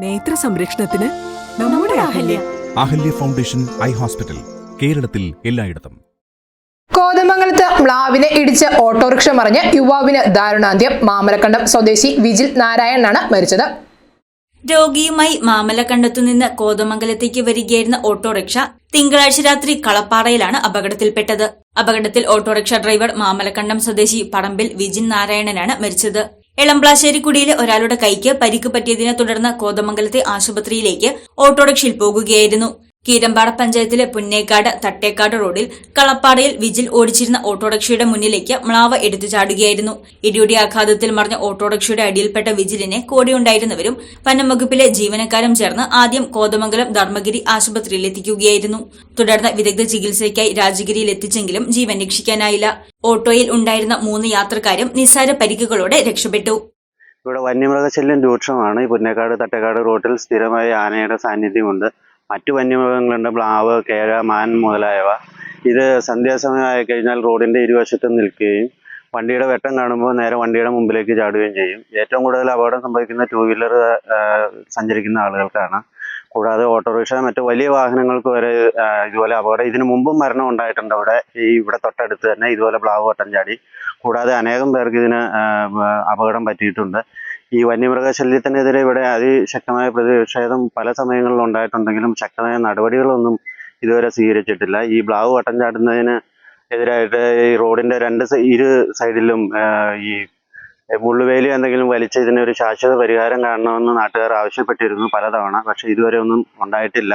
നേത്ര സംരക്ഷണത്തിന് നമ്മുടെ Ahalya. Ahalya. Foundation eye hospital കേരളത്തിൽ എല്ലായിടത്തും. കോതമംഗലത്ത് മ്ലാവിനെ ഇടിച്ച് ഓട്ടോറിക്ഷ മറിഞ്ഞ് യുവാവിന് ദാരുണാന്ത്യം. മാമലക്കണ്ടം സ്വദേശി വിജിൽ നാരായണനാണ് മരിച്ചത്. രോഗിയുമായി മാമലക്കണ്ടത്തുനിന്ന് കോതമംഗലത്തേക്ക് വരികയായിരുന്ന ഓട്ടോറിക്ഷ തിങ്കളാഴ്ച രാത്രി കളപ്പാറയിലാണ് അപകടത്തിൽപ്പെട്ടത്. അപകടത്തിൽ ഓട്ടോറിക്ഷ ഡ്രൈവർ മാമലക്കണ്ടം സ്വദേശി പറമ്പിൽ വിജിൻ നാരായണനാണ് മരിച്ചത്. എളംപ്ലാശ്ശേരിക്കുടിയിലെ ഒരാളുടെ കൈക്ക് പരിക്ക് പറ്റിയതിനെ തുടർന്ന് കോതമംഗലത്തെ ആശുപത്രിയിലേക്ക് ഓട്ടോറിക്ഷയിൽ പോകുകയായിരുന്നു കീരമ്പാട പഞ്ചായത്തിലെ പുന്നേക്കാട് തട്ടേക്കാട് റോഡിൽ കളപ്പാടയിൽ വിജിൽ ഓടിച്ചിരുന്ന ഓട്ടോറിക്ഷയുടെ മുന്നിലേക്ക് മ്ലാവ് എടുത്തു ചാടുകയായിരുന്നു. ഇടിയുടെ ആഘാതത്തിൽ മറിഞ്ഞ ഓട്ടോറിക്ഷയുടെ അടിയിൽപ്പെട്ട വിജിലിനെ കോടിയുണ്ടായിരുന്നവരും വനംവകുപ്പിലെ ജീവനക്കാരും ചേർന്ന് ആദ്യം കോതമംഗലം ധർമ്മഗിരി ആശുപത്രിയിൽ എത്തിക്കുകയായിരുന്നു. തുടർന്ന് വിദഗ്ധ ചികിത്സയ്ക്കായി രാജഗിരിയിൽ എത്തിച്ചെങ്കിലും ജീവൻ രക്ഷിക്കാനായില്ല. ഓട്ടോയിൽ ഉണ്ടായിരുന്ന മൂന്ന് യാത്രക്കാരും നിസ്സാര പരിക്കുകളോടെ രക്ഷപ്പെട്ടു. ഇവിടെ വന്യമൃഗശല്യം രൂക്ഷമാണ്. ഈ പുന്നേക്കാട് തട്ടേക്കാട് റോഡിൽ സ്ഥിരമായ ആനയുടെ സാന്നിധ്യമുണ്ട്. മറ്റു വന്യമൃഗങ്ങളുണ്ട്. പ്ലാവ് കേര മാൻ മുതലായവ. ഇത് സന്ധ്യാസമയമായി കഴിഞ്ഞാൽ റോഡിന്റെ ഇരുവശത്തും നിൽക്കുകയും വണ്ടിയുടെ വെട്ടം കാണുമ്പോൾ നേരെ വണ്ടിയുടെ മുമ്പിലേക്ക് ചാടുകയും ചെയ്യും. ഏറ്റവും കൂടുതൽ അപകടം സംഭവിക്കുന്ന ടൂ വീലർ സഞ്ചരിക്കുന്ന ആളുകൾക്കാണ്. കൂടാതെ ഓട്ടോറിക്ഷ മറ്റു വലിയ വാഹനങ്ങൾക്ക് വരെ ഇതുപോലെ അപകടം ഇതിനു മുമ്പും മരണം ഉണ്ടായിട്ടുണ്ട്. അവിടെ ഈ ഇവിടെ തൊട്ടടുത്ത് തന്നെ ഇതുപോലെ പ്ലാവ് വട്ടം ചാടി. കൂടാതെ അനേകം പേർക്ക് ഇതിന് അപകടം പറ്റിയിട്ടുണ്ട്. ഈ വന്യമൃഗശല്യത്തിനെതിരെ ഇവിടെ അതിശക്തമായ പ്രതിഷേധം പല സമയങ്ങളിലും ഉണ്ടായിട്ടുണ്ടെങ്കിലും ശക്തമായ നടപടികളൊന്നും ഇതുവരെ സ്വീകരിച്ചിട്ടില്ല. ഈ ബ്ലാവ് വട്ടം ചാടുന്നതിന് എതിരായിട്ട് ഈ റോഡിന്റെ രണ്ട് ഇരു സൈഡിലും ഈ മുള്ളുവേലി എന്തെങ്കിലും വലിച്ച് ഇതിനൊരു ശാശ്വത പരിഹാരം കാണണമെന്ന് നാട്ടുകാർ ആവശ്യപ്പെട്ടിരുന്നു പലതവണ. പക്ഷെ ഇതുവരെ ഒന്നും ഉണ്ടായിട്ടില്ല.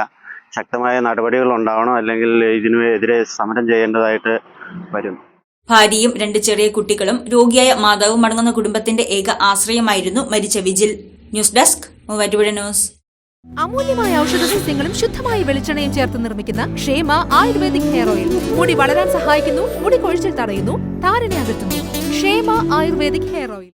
ശക്തമായ നടപടികൾ ഉണ്ടാവണം അല്ലെങ്കിൽ ഇതിനെതിരെ സമരം ചെയ്യേണ്ടതായിട്ട് വരും. ഭാര്യയും രണ്ട് ചെറിയ കുട്ടികളും രോഗിയായ മാതാവും അടങ്ങുന്ന കുടുംബത്തിന്റെ ഏക ആശ്രയമായിരുന്നു മരിച്ച Vijil. News desk Muvattupuzha news. അമൂല്യമായ ഔഷധസസ്യങ്ങളും ശുദ്ധമായ വെളിച്ചെണ്ണയും ചേർത്ത് നിർമ്മിക്കുന്ന ക്ഷേമ ആയുർവേദിക് ഹെയർ ഓയിൽ. മുടി വളരാൻ സഹായിക്കുന്നു മുടി കൊഴിച്ചിൽ തടയുന്നു താരനെ അകറ്റുന്നു. ക്ഷേമ ആയുർവേദിക് ഹെയർ ഓയിൽ.